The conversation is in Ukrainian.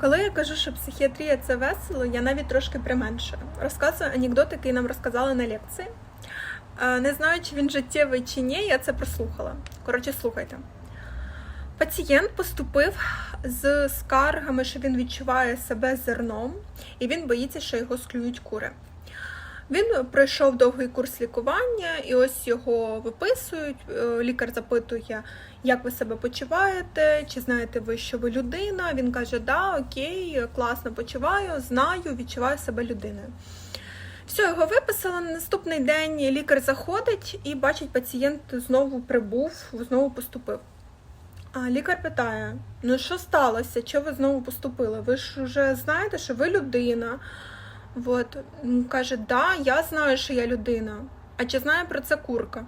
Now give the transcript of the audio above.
Коли я кажу, що психіатрія це весело, я навіть трошки применшую. Розказую анекдот, який нам розказали на лекції. Е, Не знаю, чи він життєвий чи ні, я це прослухала. Коротше, слухайте. Пацієнт поступив з скаргами, що він відчуває себе зерном, і він боїться, що його склюють кури. Він пройшов довгий курс лікування, і ось його виписують. Е, Лікар запитує, як ви себе почуваєте, чи знаєте ви, що ви людина. Він каже, да, окей, класно почуваю, знаю, відчуваю себе людиною. Все, його виписали. На наступний день лікар заходить і бачить, пацієнт знову прибув, знову поступив. А лікар питає: ну що сталося? Чого ви знову поступили? Ви ж вже знаєте, що ви людина. От. Каже, да, я знаю, що я людина. А чи знає про це курка?